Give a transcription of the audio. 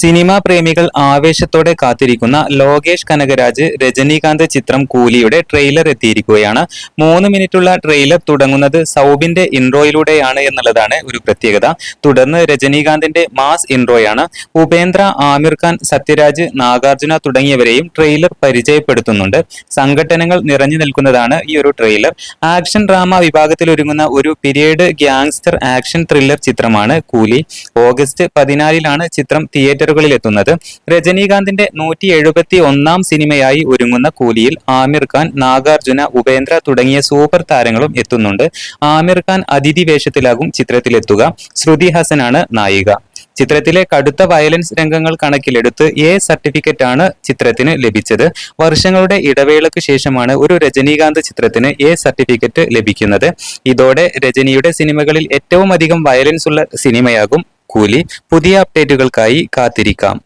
Cinema പ്രേമികൾ ആവേശത്തോടെ കാത്തിരിക്കുന്ന ലോകേഷ് കനകരാജ് രജനീകാന്ത് ചിത്രം കൂലിയുടെ ട്രെയിലർ എത്തിയിരിക്കുകയാണ്. മൂന്ന് മിനിറ്റുള്ള ട്രെയിലർ തുടങ്ങുന്നത് സൗബിന്റെ ഇൻട്രോയിലൂടെയാണ് എന്നുള്ളതാണ് ഒരു പ്രത്യേകത. തുടർന്ന് രജനീകാന്തിന്റെ മാസ് ഇൻട്രോയാണ്. ഉപേന്ദ്ര ആമിർ ഖാൻ സത്യരാജ് നാഗാർജുന തുടങ്ങിയവരെയും ട്രെയിലർ പരിചയപ്പെടുത്തുന്നുണ്ട്. സംഘടനകൾ നിറഞ്ഞു നിൽക്കുന്നതാണ് ഈ ഒരു ട്രെയിലർ. ആക്ഷൻ ഡ്രാമ വിഭാഗത്തിൽ ഒരുങ്ങുന്ന ഒരു പീരിയഡ് ഗ്യാങ്സ്റ്റർ ആക്ഷൻ ത്രില്ലർ ചിത്രമാണ് കൂലി. ഓഗസ്റ്റ് പതിനാലിലാണ് ചിത്രം തിയേറ്ററുകളിൽ എത്തുന്നത് രജനീകാന്തിന്റെ നൂറ്റി എഴുപത്തി ഒന്നാം സിനിമയായി ഒരുങ്ങുന്ന കൂലിയിൽ ആമിർ ഖാൻ നാഗാർജുന ഉപേന്ദ്ര തുടങ്ങിയ സൂപ്പർ താരങ്ങളും എത്തുന്നുണ്ട്. ആമിർ ഖാൻ അതിഥി വേഷത്തിലാകും ചിത്രത്തിലെത്തുക. ശ്രുതി ഹസനാണ് നായിക. ചിത്രത്തിലെ കടുത്ത വയലൻസ് രംഗങ്ങൾ കണക്കിലെടുത്ത് എ സർട്ടിഫിക്കറ്റ് ആണ് ചിത്രത്തിന് ലഭിച്ചത്. വർഷങ്ങളുടെ ഇടവേളയ്ക്ക് ശേഷമാണ് ഒരു രജനീകാന്ത് ചിത്രത്തിന് എ സർട്ടിഫിക്കറ്റ് ലഭിക്കുന്നത്. ഇതോടെ രജനിയുടെ സിനിമകളിൽ ഏറ്റവും അധികം വയലൻസ് ഉള്ള സിനിമയാകും കൂലി പുതിയ അപ്ഡേറ്റുകൾക്കായി കാത്തിരിക്കാം.